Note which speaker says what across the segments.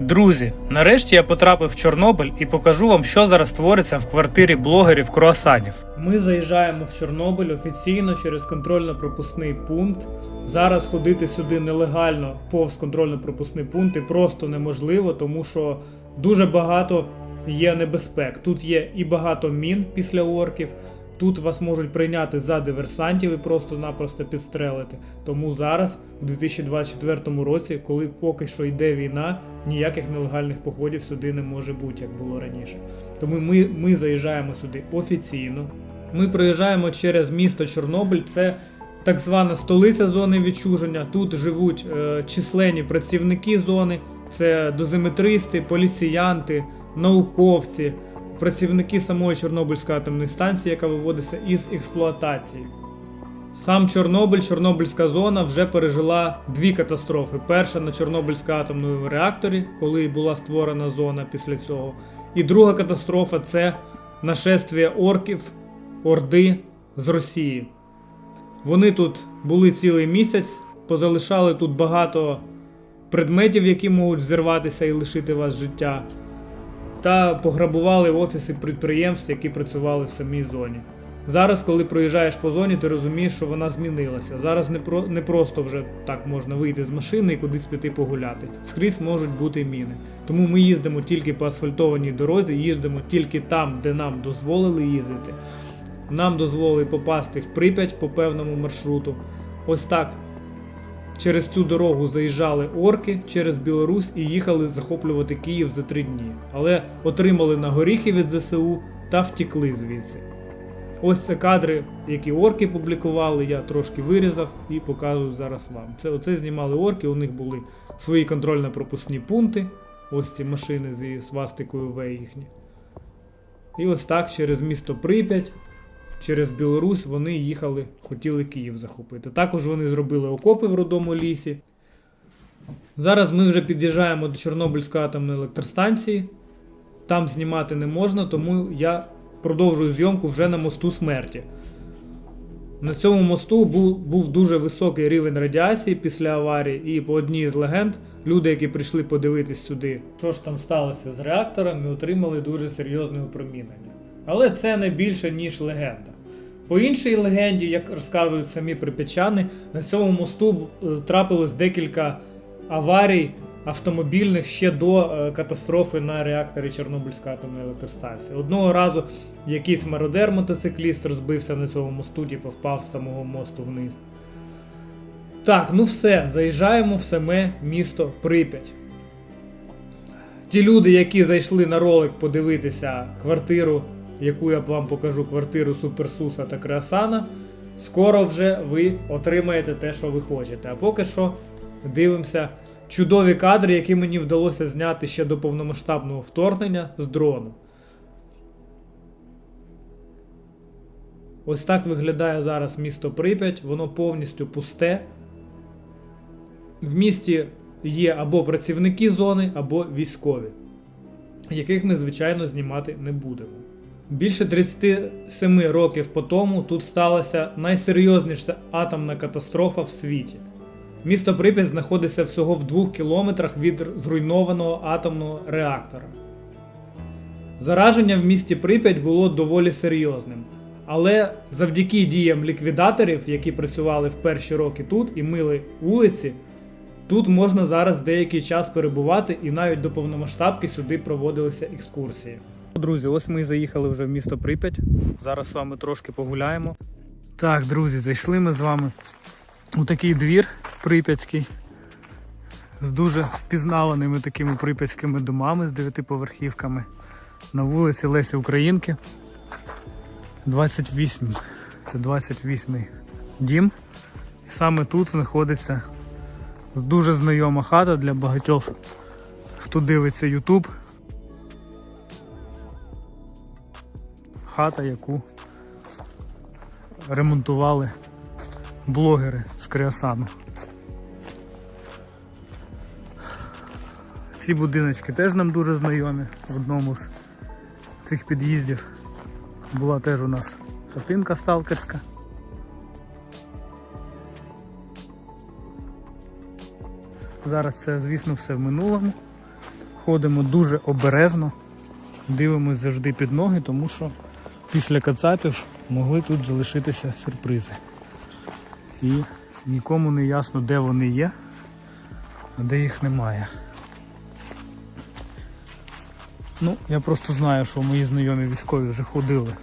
Speaker 1: Друзі, нарешті я потрапив в Чорнобиль і покажу вам, що зараз твориться в квартирі блогерів круасанів. Ми заїжджаємо в Чорнобиль офіційно через контрольно-пропускний пункт. Зараз ходити сюди нелегально повз контрольно-пропускний пункт і просто неможливо, тому що дуже багато є небезпек. Тут є і багато мін після орків. Тут вас можуть прийняти за диверсантів і просто-напросто підстрелити. Тому зараз, у 2024 році, коли поки що йде війна, ніяких нелегальних походів сюди не може бути, як було раніше. Тому ми, ми заїжджаємо сюди офіційно. Ми проїжджаємо через місто Чорнобиль. Це так звана столиця зони відчуження. Тут живуть е, численні працівники зони, це дозиметристи, поліціянти, науковці, працівники самої Чорнобильської атомної станції, яка виводиться із експлуатації. Сам Чорнобиль, Чорнобильська зона вже пережила дві катастрофи. Перша на Чорнобильському атомному реакторі, коли була створена зона після цього. І друга катастрофа це нашествие орків, орди з Росії. Вони тут були цілий місяць, позалишали тут багато предметів, які можуть зірватися і лишити вас життя, та пограбували офіси підприємств, які працювали в самій зоні. Зараз, коли проїжджаєш по зоні, ти розумієш, що вона змінилася. Зараз не, про, не просто вже так можна вийти з машини і кудись піти погуляти. Скрізь можуть бути міни. Тому ми їздимо тільки по асфальтованій дорозі, їздимо тільки там, де нам дозволили їздити. Нам дозволили попасти в Прип'ять по певному маршруту. Ось так. Через цю дорогу заїжджали орки через Білорусь і їхали захоплювати Київ за три дні. Але отримали на горіхи від ЗСУ та втікли звідси. Ось це кадри, які орки публікували, я трошки вирізав і показую зараз вам. Це оце знімали орки, у них були свої контрольно-пропускні пункти. Ось ці машини зі свастикою В їхні. І ось так через місто Прип'ять, через Білорусь вони їхали, хотіли Київ захопити. Також вони зробили окопи в родому лісі. Зараз ми вже під'їжджаємо до Чорнобильської атомної електростанції. Там знімати не можна, тому я продовжую зйомку вже на мосту смерті. На цьому мосту був, був дуже високий рівень радіації після аварії, і по одній з легенд люди, які прийшли подивитись сюди, що ж там сталося з реактором, і отримали дуже серйозне опромінення. Але це не більше, ніж легенда. По іншій легенді, як розказують самі прип'ячани, на цьому мосту е, трапилось декілька аварій автомобільних ще до е, катастрофи на реакторі Чорнобильської атомної електростанції. Одного разу якийсь мародер мотоцикліст розбився на цьому мосту, типу впав з самого мосту вниз. Так, ну все, заїжджаємо в саме місто Прип'ять. Ті люди, які зайшли на ролик подивитися квартиру, яку я вам покажу, квартиру Суперсуса та Креасана, скоро вже ви отримаєте те, що ви хочете. А поки що дивимося чудові кадри, які мені вдалося зняти ще до повномасштабного вторгнення з дрону. Ось так виглядає зараз місто Прип'ять, воно повністю пусте. В місті є або працівники зони, або військові, яких ми, звичайно, знімати не будемо. Більше 37 років по тому тут сталася найсерйозніша атомна катастрофа в світі. Місто Прип'ять знаходиться всього в двох кілометрах від зруйнованого атомного реактора. Зараження в місті Прип'ять було доволі серйозним. Але завдяки діям ліквідаторів, які працювали в перші роки тут і мили вулиці, тут можна зараз деякий час перебувати і навіть до повномасштабки сюди проводилися екскурсії. Друзі, ось ми і заїхали вже в місто Прип'ять. Зараз з вами трошки погуляємо. Так, друзі, зайшли ми з вами у такий двір прип'ятський з дуже впізнаваними такими прип'ятськими домами з дев'ятиповерхівками на вулиці Лесі Українки. 28. Це 28 дім. І саме тут знаходиться дуже знайома хата для багатьох, хто дивиться YouTube. Хата, яку ремонтували блогери з Креасану. Ці будиночки теж нам дуже знайомі в одному з цих під'їздів. Була теж у нас хатинка сталкерська. Зараз це, звісно, все в минулому. заходимо дуже обережно, дивимось завжди під ноги, тому що після кацапів могли тут залишитися сюрпризи. І нікому не ясно, де вони є, а де їх немає. Ну, я просто знаю, що мої знайомі військові вже ходили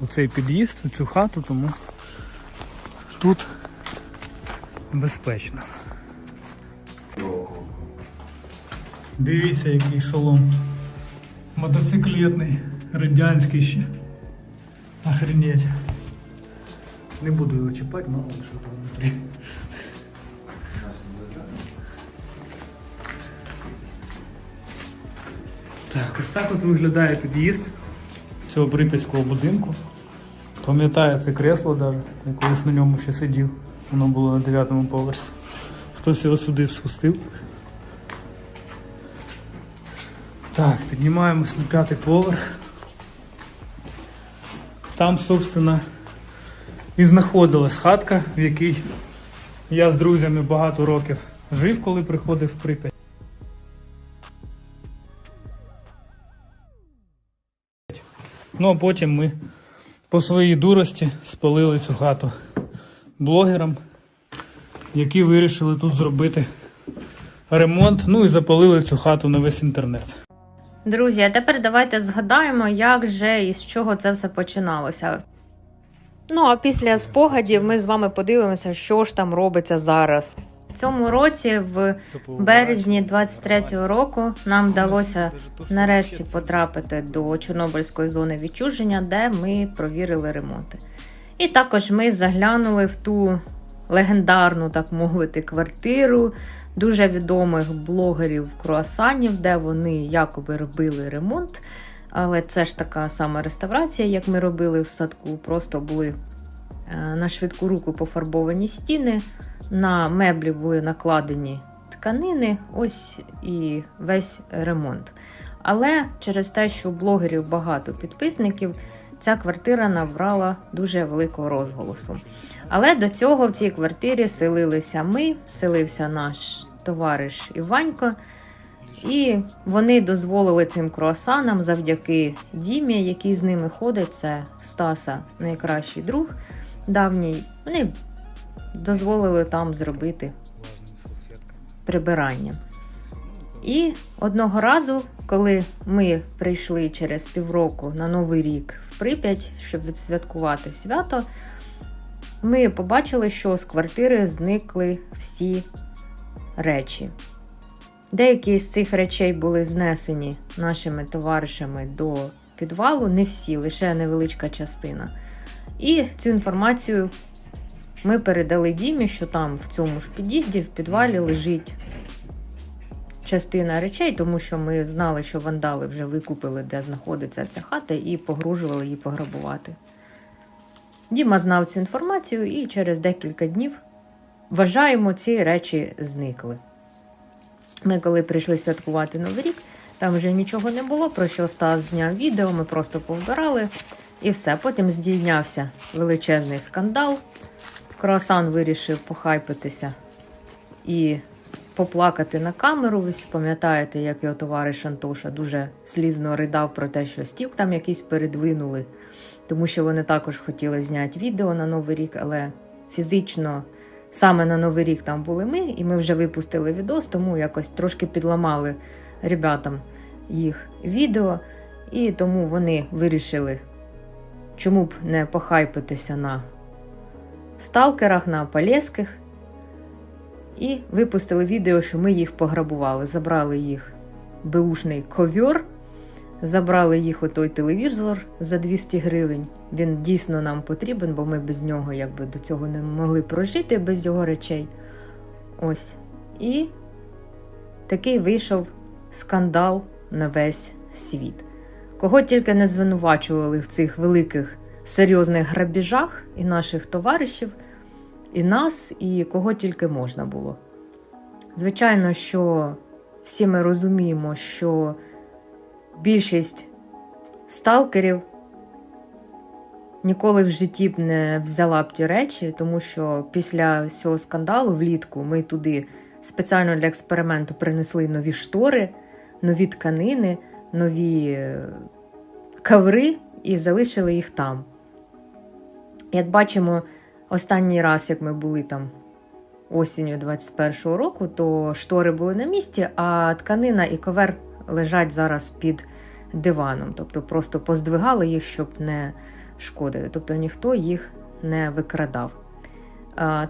Speaker 1: у цей під'їзд, у цю хату, тому тут безпечно. Дивіться, який шолом. Мотоциклетний, радянський ще. Охренеть. Не буду його чіпати, мало ли що там внутрі. Так, ось так от виглядає під'їзд цього припільського будинку. Пам'ятаю це кресло навіть, я колись на ньому ще сидів. Воно було на дев'ятому поверсі. Хтось його сюди спустив. Так, піднімаємось на п'ятий поверх. Там, собственно, і знаходилась хатка, в якій я з друзями багато років жив, коли приходив в Прип'ять. Ну а потім ми по своїй дурості спалили цю хату блогерам, які вирішили тут зробити ремонт, ну і запалили цю хату на весь інтернет.
Speaker 2: Друзі, а тепер давайте згадаємо, як же і з чого це все починалося. Ну, а після спогадів ми з вами подивимося, що ж там робиться зараз. Цьому році, в березні 23-го року, нам вдалося нарешті потрапити до Чорнобильської зони відчуження, де ми провірили ремонти. І також ми заглянули в ту легендарну, так мовити, квартиру дуже відомих блогерів круасанів, де вони якоби робили ремонт. Але це ж така сама реставрація, як ми робили в садку. Просто були е, на швидку руку пофарбовані стіни, на меблі були накладені тканини, ось і весь ремонт. Але через те, що у блогерів багато підписників, ця квартира набрала дуже великого розголосу. Але до цього в цій квартирі селилися ми, селився наш товариш Іванько. І вони дозволили цим круасанам завдяки Дімі, який з ними ходить, це Стаса, найкращий друг давній. Вони дозволили там зробити прибирання. І одного разу, коли ми прийшли через півроку на Новий рік Прип'ять, щоб відсвяткувати свято, ми побачили, що з квартири зникли всі речі. Деякі з цих речей були знесені нашими товаришами до підвалу, не всі, лише невеличка частина. І цю інформацію ми передали Дімі, що там в цьому ж під'їзді, в підвалі лежить частина речей, тому що ми знали, що вандали вже викупили, де знаходиться ця хата, і погружували її пограбувати. Діма знав цю інформацію, і через декілька днів вважаємо, ці речі зникли. Ми, коли прийшли святкувати Новий рік, там вже нічого не було, про що Стас зняв відео, ми просто повбирали і все. Потім здійнявся величезний скандал. Круасан вирішив похайпитися і поплакати на камеру. Ви всі пам'ятаєте, як його товариш Антоша дуже слізно ридав про те, що стіл там якийсь передвинули, тому що вони також хотіли зняти відео на Новий рік, але фізично саме на Новий рік там були ми, і ми вже випустили відос, тому якось трошки підламали ребятам їх відео, і тому вони вирішили, чому б не похайпитися на сталкерах, на Полєских. І випустили відео, що ми їх пограбували. Забрали їх беушний ковьор, забрали їх отой телевізор за 200 гривень. Він дійсно нам потрібен, бо ми без нього якби до цього не могли прожити без його речей. Ось. І такий вийшов скандал на весь світ. Кого тільки не звинувачували в цих великих серйозних грабіжах і наших товаришів, і нас, і кого тільки можна було. Звичайно, що всі ми розуміємо, що більшість сталкерів ніколи в житті б не взяла б ті речі, тому що після цього скандалу влітку ми туди спеціально для експерименту принесли нові штори, нові тканини, нові е, каври і залишили їх там. Як бачимо, останній раз, як ми були там осінню 21-го року, то штори були на місці, а тканина і ковер лежать зараз під диваном. Тобто просто поздвигали їх, щоб не шкодити. Тобто ніхто їх не викрадав.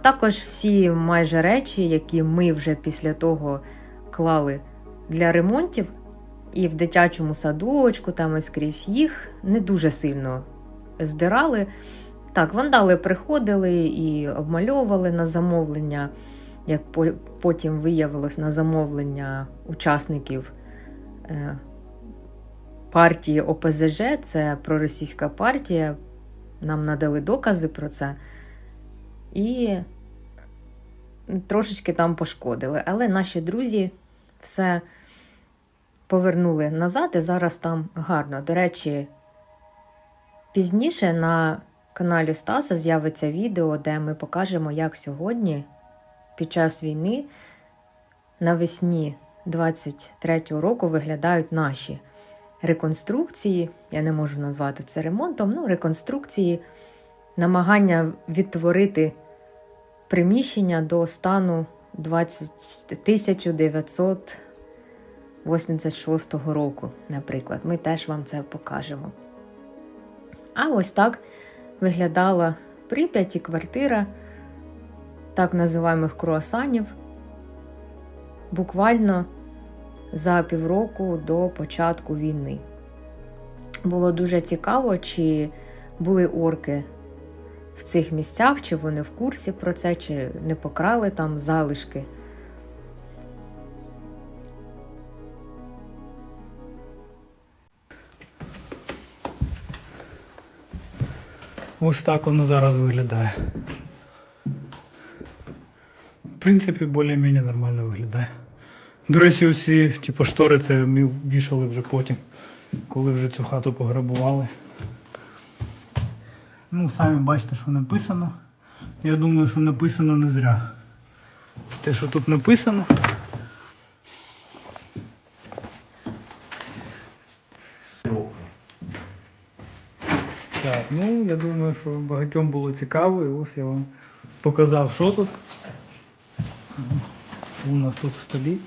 Speaker 2: Також всі майже речі, які ми вже після того клали для ремонтів, і в дитячому садочку, там і скрізь їх не дуже сильно здирали. Так, вандали приходили і обмальовували на замовлення, як потім виявилось на замовлення учасників е, партії ОПЗЖ, це проросійська партія. Нам надали докази про це. І трошечки там пошкодили. Але наші друзі все повернули назад, і зараз там гарно. До речі, пізніше на каналі Стаса з'явиться відео, де ми покажемо, як сьогодні, під час війни, навесні 23-го року виглядають наші реконструкції. Я не можу назвати це ремонтом, ну, реконструкції, намагання відтворити приміщення до стану 20, 1986 року, наприклад. Ми теж вам це покажемо. А ось так виглядала Прип'ять і квартира так називаємих круасанів. Буквально за півроку до початку війни. Було дуже цікаво, чи були орки в цих місцях, чи вони в курсі про це, чи не покрали там залишки.
Speaker 1: Ось так воно зараз виглядає. В принципі, більш-менш нормально виглядає. До речі, усі типу, штори це ми вішали вже потім, коли вже цю хату пограбували. Ну, самі бачите, що написано. Я думаю, що написано не зря. Те, що тут написано. Ну я думаю, що багатьом було цікаво, і ось я вам показав, що тут. У нас тут в столі.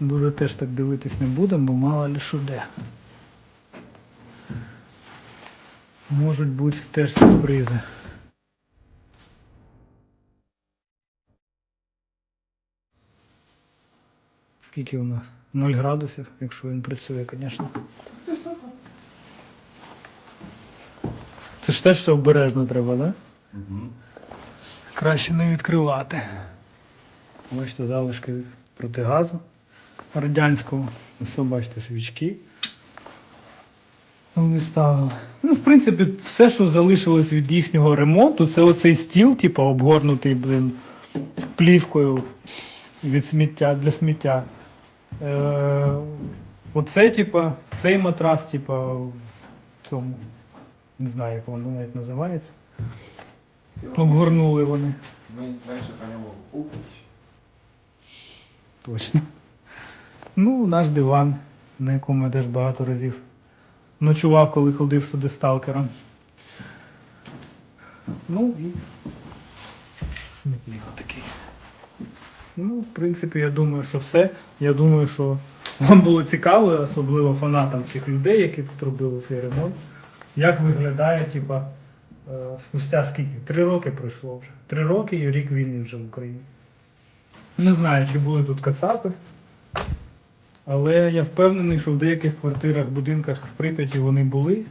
Speaker 1: Дуже теж так дивитись не будемо, бо мало ли що де. Можуть бути теж сюрпризи. Скільки у нас? 0 градусів, якщо він працює, звісно. Це ж теж все обережно треба, так? Да? Краще не відкривати. Бачите, залишки протигазу радянського. Ось бачите, свічки. Вони ставили. Ну, в принципі, все, що залишилось від їхнього ремонту, це оцей стіл, типу, обгорнутий, блин, плівкою від сміття для сміття. Е, оце, типу, цей матрас, типу, в цьому. Не знаю, як воно навіть називається. Обгорнули вони.
Speaker 3: Мы раньше по нему упали.
Speaker 1: Точно. Ну, наш диван, на якому я теж багато разів ночував, коли ходив сюди сталкером. Ну і смітник такий. Ну, в принципі, я думаю, що все. Я думаю, що вам було цікаво, особливо фанатам цих людей, які тут робили цей ремонт. Як виглядає, типа, е, спустя скільки? Три роки пройшло вже. Три роки і рік війни вже в Україні. Не знаю, чи були тут кацапи, але я впевнений, що в деяких квартирах, будинках в Прип'яті вони були.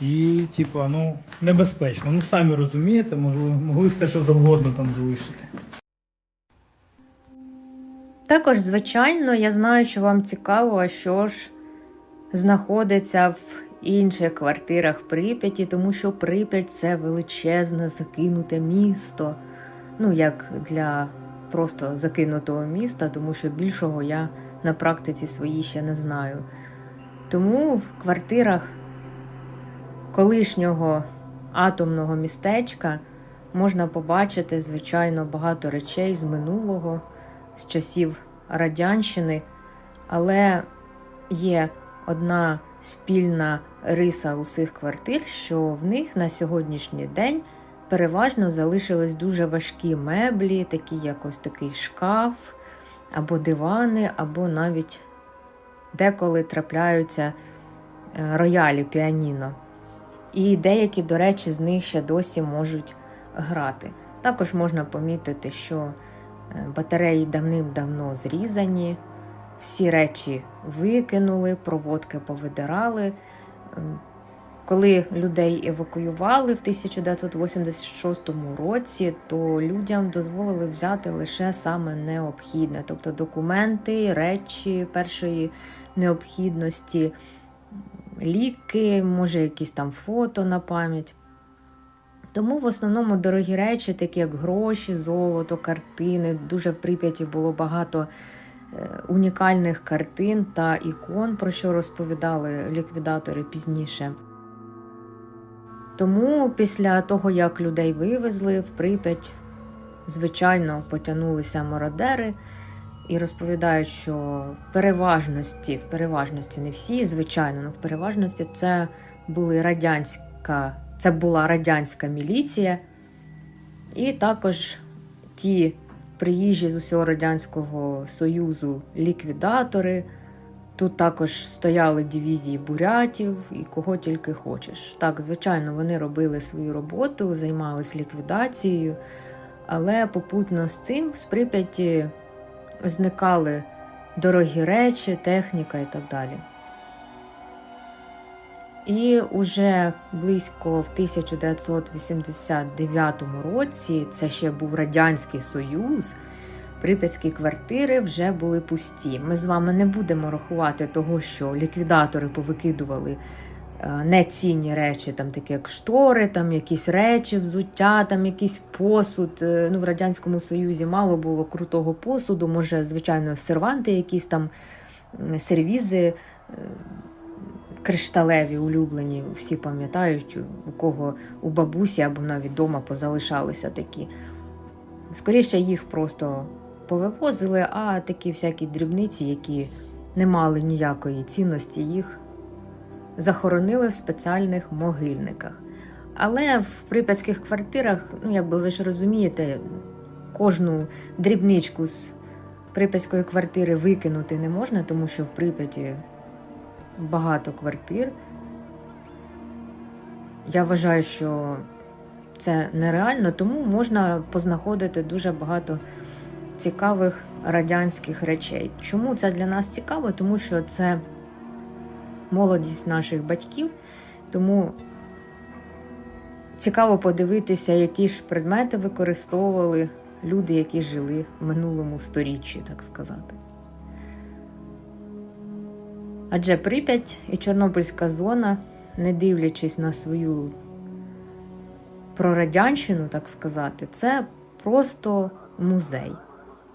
Speaker 1: І, типа, ну, небезпечно. Ну, самі розумієте, могли, могли все, що завгодно там залишити.
Speaker 2: Також, звичайно, я знаю, що вам цікаво, що ж знаходиться в інших квартирах Прип'яті, тому що Прип'ять це величезне закинуте місто. Ну, як для просто закинутого міста, тому що більшого я на практиці своїй ще не знаю. Тому в квартирах колишнього атомного містечка можна побачити, звичайно, багато речей з минулого, з часів Радянщини. Але є одна спільна риса усіх квартир, що в них на сьогоднішній день переважно залишились дуже важкі меблі, такі як ось такий шкаф, або дивани, або навіть деколи трапляються е, роялі піаніно. І деякі, до речі, з них ще досі можуть грати. Також можна помітити, що е, батареї давним-давно зрізані, всі речі викинули, проводки повидирали. Е, Коли людей евакуювали в 1986 році, то людям дозволили взяти лише саме необхідне, тобто документи, речі першої необхідності, ліки, може, якісь там фото на пам'ять. Тому в основному дорогі речі, такі як гроші, золото, картини. Дуже в Прип'яті було багато унікальних картин та ікон, про що розповідали ліквідатори пізніше. Тому після того, як людей вивезли в Прип'ять, звичайно, потягнулися мародери і розповідають, що в переважності, в переважності не всі, звичайно, але в переважності це були радянська, це була радянська міліція, і також ті приїжджі з усього Радянського Союзу ліквідатори. Тут також стояли дивізії бурятів і кого тільки хочеш. Так, звичайно, вони робили свою роботу, займалися ліквідацією, але попутно з цим з Прип'яті зникали дорогі речі, техніка і так далі. І уже близько в 1989 році, це ще був Радянський Союз, прип'ятські квартири вже були пусті. Ми з вами не будемо рахувати того, що ліквідатори повикидували е, нецінні речі, там такі як штори, там якісь речі, взуття, там якийсь посуд. Е, Ну, в Радянському Союзі мало було крутого посуду, може, звичайно, серванти, якісь там сервізи. Кришталеві улюблені, всі пам'ятають, у кого у бабусі або навіть вдома позалишалися такі. Скоріше їх просто повивозили, а такі всякі дрібниці, які не мали ніякої цінності, їх захоронили в спеціальних могильниках. Але в прип'ятських квартирах, ну якби ви ж розумієте, кожну дрібничку з прип'ятської квартири викинути не можна, тому що в Прип'яті багато квартир. Я вважаю, що це нереально, тому можна познаходити дуже багато цікавих радянських речей. Чому це для нас цікаво? Тому що це молодість наших батьків, тому цікаво подивитися, які ж предмети використовували люди, які жили в минулому сторіччі, так сказати. Адже Прип'ять і Чорнобильська зона, не дивлячись на свою прорадянщину, так сказати, це просто музей.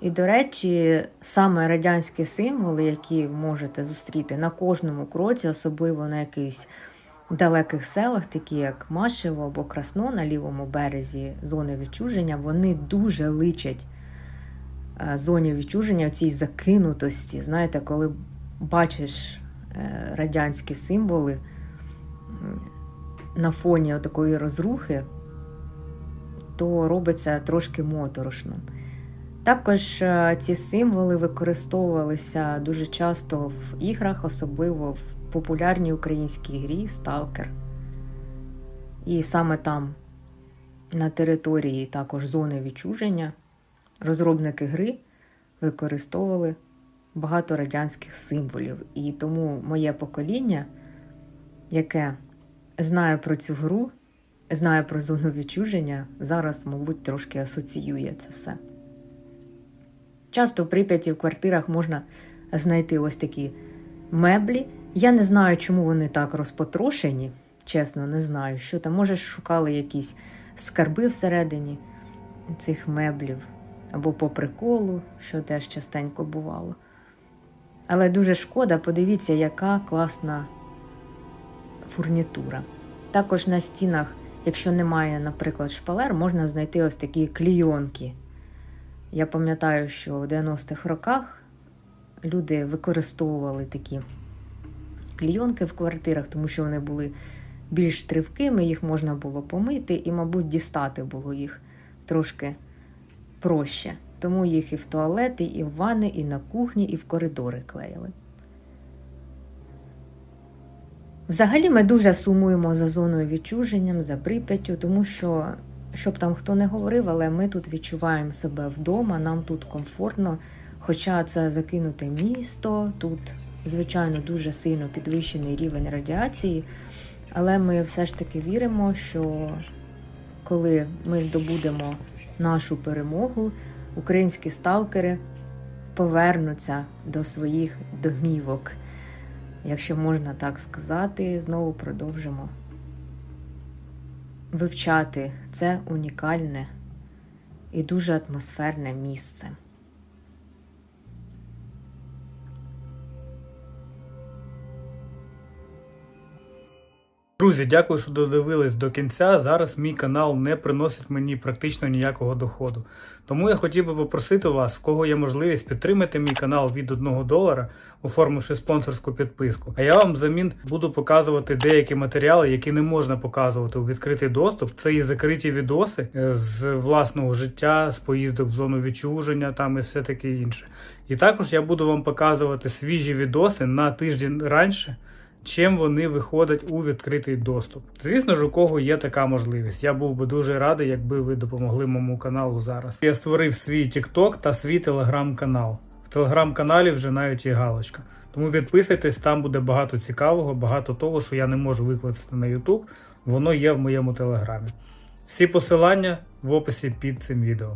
Speaker 2: І, до речі, саме радянські символи, які можете зустріти на кожному кроці, особливо на якихось далеких селах, такі як Машево або Красно на лівому березі зони відчуження, вони дуже личать е, зоні відчуження цій закинутості. Знаєте, коли бачиш радянські символи на фоні такої розрухи, то робиться трошки моторошно. Також е, ці символи використовувалися дуже часто в іграх, особливо в популярній українській грі Сталкер. І саме там, на території також зони відчуження, розробники гри використовували багато радянських символів. І тому моє покоління, яке знає про цю гру, знає про зону відчуження, зараз, мабуть, трошки асоціює це все. Часто в Прип'яті в квартирах можна знайти ось такі меблі. Я не знаю, чому вони так розпотрошені. Чесно, не знаю, що там. Може, шукали якісь скарби всередині цих меблів, або по приколу, що теж частенько бувало. Але дуже шкода, подивіться, яка класна фурнітура. Також на стінах, якщо немає, наприклад, шпалер, можна знайти ось такі клійонки. Я пам'ятаю, що в 90-х роках люди використовували такі клійонки в квартирах, тому що вони були більш тривкими, їх можна було помити, і, мабуть, дістати було їх трошки проще. Тому їх і в туалети, і в ванни, і на кухні, і в коридори клеїли. Взагалі ми дуже сумуємо за зоною відчуженням, за Прип'яттю, тому що, щоб там хто не говорив, але ми тут відчуваємо себе вдома, нам тут комфортно. Хоча це закинуте місто, тут, звичайно, дуже сильно підвищений рівень радіації, але ми все ж таки віримо, що коли ми здобудемо нашу перемогу, українські сталкери повернуться до своїх домівок. Якщо можна так сказати, знову продовжимо вивчати це унікальне і дуже атмосферне місце.
Speaker 1: Друзі, дякую, що додивились до кінця. Зараз мій канал не приносить мені практично ніякого доходу. Тому я хотів би попросити вас, в кого є можливість, підтримати мій канал від 1 долара, оформивши спонсорську підписку. А я вам взамін буду показувати деякі матеріали, які не можна показувати у відкритий доступ. Це і закриті відоси е, з власного життя, з поїздок в зону відчуження, там і все таке інше. І також я буду вам показувати свіжі відоси на тиждень раніше чим вони виходять у відкритий доступ. Звісно ж, у кого є така можливість. Я був би дуже радий, якби ви допомогли моєму каналу зараз. Я створив свій TikTok та свій телеграм-канал. В телеграм-каналі вже навіть є галочка. Тому підписуйтесь, там буде багато цікавого, багато того, що я не можу викласти на YouTube. Воно є в моєму телеграмі. Всі посилання в описі під цим відео.